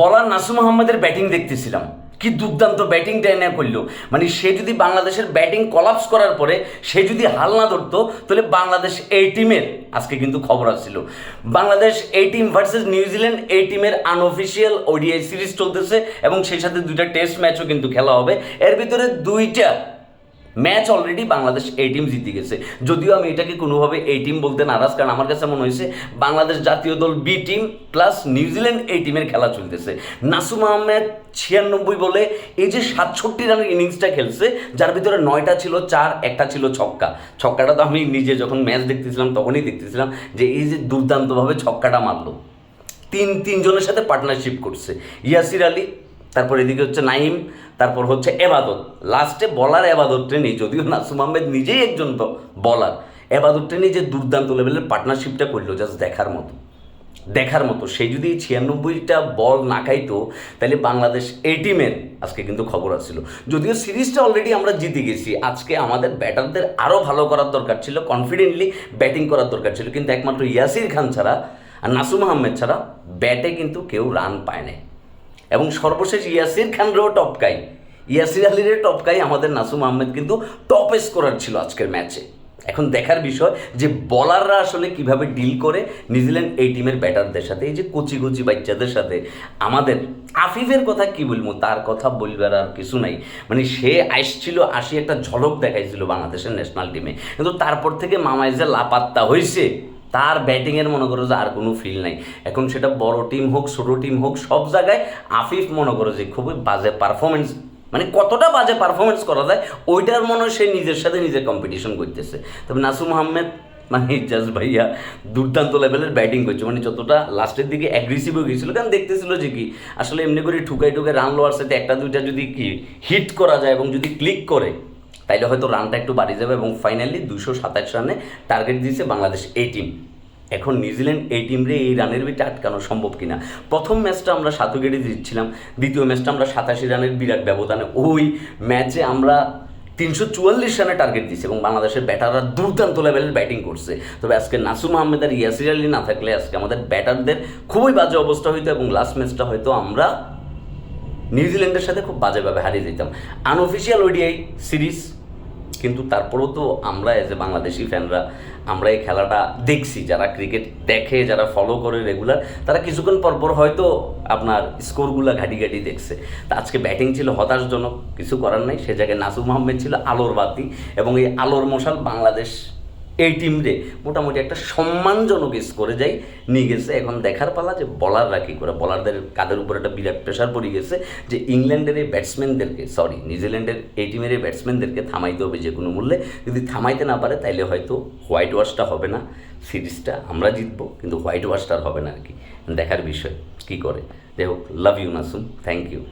বলার নাসুম আহমেদের ব্যাটিং দেখতেছিলাম। কি দুর্দান্ত ব্যাটিং টাইনা করল। মানে সে যদি বাংলাদেশের ব্যাটিং কলাপস করার পরে সে যদি হাল না ধরতো, তাহলে বাংলাদেশ এই টিমের, আজকে কিন্তু খবর আসছিল, বাংলাদেশ এই টিম ভার্সেস নিউজিল্যান্ড এই টিমের আনঅফিসিয়াল ওডিআই সিরিজ চলতেছে এবং সেই সাথে দুইটা টেস্ট ম্যাচও কিন্তু খেলা হবে। এর ভিতরে দুইটা ম্যাচ অলরেডি বাংলাদেশ এই টিম জিতে গেছে। যদিও আমি এটাকে কোনোভাবে এই টিম বলতে নারাজ, কারণ আমার কাছে মনে হয়েছে বাংলাদেশ জাতীয় দল বি টিম প্লাস নিউজিল্যান্ড এই টিমের খেলা চলতেছে। নাসুম আহমেদ ছিয়ানব্বই বলে এই যে সাতষট্টি রানের ইনিংসটা খেলছে, যার ভিতরে নয়টা ছিল চার, একটা ছিল ছক্কা। ছক্কাটা তো আমি নিজে যখন ম্যাচ দেখতেছিলাম তখনই দেখতেছিলাম যে এই যে দুর্দান্তভাবে ছক্কাটা মারলো। তিন, তিনজনের সাথে পার্টনারশিপ করছে। ইয়াসির আলী তারপর এদিকে হচ্ছে নাইম তারপর হচ্ছে এবাদত। লাস্টে বলার এবাদত ট্রেনি যদিও নাসুম আহমেদ নিজেই একজন বলার। এবাদত ট্রেনি যে দুর্দান্ত লেভেলের পার্টনারশিপটা করল জাস্ট দেখার মতো। দেখার মতো। সে যদি ছিয়ানব্বইটা বল না খাইতো, তাহলে বাংলাদেশ এই টিমের আজকে কিন্তু খবর আসছিল। যদিও সিরিজটা অলরেডি আমরা জিতে গেছি, আজকে আমাদের ব্যাটারদের আরও ভালো করার দরকার ছিল কনফিডেন্টলি ব্যাটিং করার দরকার ছিল। কিন্তু একমাত্র ইয়াসির খান ছাড়া আর নাসুম আহমেদ ছাড়া ব্যাটে কিন্তু কেউ রান পায় নাই। এবং সর্বশেষ ইয়াসির খানরেও টপকাই ইয়াসির আলীর টপকাই আমাদের নাসুম আহমেদ কিন্তু টপ স্কোরার ছিল আজকের ম্যাচে এখন দেখার বিষয় যে বলাররা আসলে কীভাবে ডিল করে, নিউজিল্যান্ড এই টিমের ব্যাটারদের সাথে, এই যে কচি কচি বাচ্চাদের সাথে। আমাদের আফিফের কথা কি বলব, তার কথা বলবার আর কিছু নাই। মানে সে আসছিল, আসি একটা ঝলক দেখাইছিল বাংলাদেশের ন্যাশনাল টিমে কিন্তু তারপর থেকে মামাইজা লাপাত্তা হয়েছে তার ব্যাটিংয়ের মনে করো যে আর কোনো ফিল নাই। এখন সেটা বড় টিম হোক, ছোট টিম হোক, সব জায়গায় আফিফ মনে করো যে খুবই বাজে পারফরমেন্স মানে কতটা বাজে পারফরমেন্স করা যায়, ওইটার মনে হয় সে নিজের সাথে নিজে কম্পিটিশন করতেছে। তবে নাসুম আহমেদ মানে জাস্ট ভাইয়া দুর্দান্ত লেভেলের ব্যাটিং করছে। মানে যতটা লাস্টের দিকে অ্যাগ্রেসিভ হয়ে গেছিল কারণ দেখতেছিল যে কি, আসলে এমনি করে ঠুকাই ঠুকাই রান লোয়ার সাথে একটা দুইটা যদি কি হিট করা যায় এবং যদি ক্লিক করে তাইলে হয়তো রানটা একটু বাড়িয়ে যাবে এবং ফাইনালি দুশো সাতাশ রানে টার্গেট দিয়েছে বাংলাদেশ এই টিম এখন নিউজিল্যান্ড এই টিমরে এই রানের বিটে আটকানো সম্ভব কিনা? প্রথম ম্যাচটা আমরা সাত উইকেটে জিতছিলাম, দ্বিতীয় ম্যাচটা আমরা সাতাশি রানের বিরাট ব্যবধানে। ওই ম্যাচে আমরা তিনশো চুয়াল্লিশ রানে টার্গেট দিয়েছি এবং বাংলাদেশের ব্যাটাররা দুর্দান্ত লেভেলের ব্যাটিং করছে। তবে আজকে নাসুম আহমেদ আর ইয়াসির আলী না থাকলে আজকে আমাদের ব্যাটারদের খুবই বাজে অবস্থা হইতো এবং লাস্ট ম্যাচটা হয়তো আমরা নিউজিল্যান্ডের সাথে খুব বাজেভাবে হারিয়ে যেতাম। আনঅফিসিয়াল ওডিআই সিরিজ কিন্তু তারপরেও তো আমরা এজ এ বাংলাদেশি ফ্যানরা, আমরা এই খেলাটা দেখছি। যারা ক্রিকেট দেখে, যারা ফলো করে রেগুলার তারা কিছুক্ষণ পর পর হয়তো আপনার স্কোরগুলো ঘাটি ঘাটি দেখছে। তা আজকে ব্যাটিং ছিল হতাশজনক, কিছু করার নাই। সে জায়গায় নাসুম আহমেদ ছিল আলোর বাতি এবং এই আলোর মশাল বাংলাদেশ এই টিমরে মোটামুটি একটা সম্মানজনক স্কোরে যাই নিয়ে গেছে। এখন দেখার পালা যে বলাররা কী করে? বলারদের কাদের উপর একটা বিরাট প্রেশার পড়ে গেছে যে ইংল্যান্ডের এই ব্যাটসম্যানদেরকে সরি নিউজিল্যান্ডের এই টিমের এই ব্যাটসম্যানদেরকে থামাইতে হবে যে কোনো মূল্যে। যদি থামাইতে না পারে, তাইলে হয়তো হোয়াইট ওয়াশটা হবে না, সিরিজটা আমরা জিতবো, কিন্তু হোয়াইট ওয়াশটা আর হবে না আর কি। দেখার বিষয় কী করে? যাই হোক love you Nasum thank you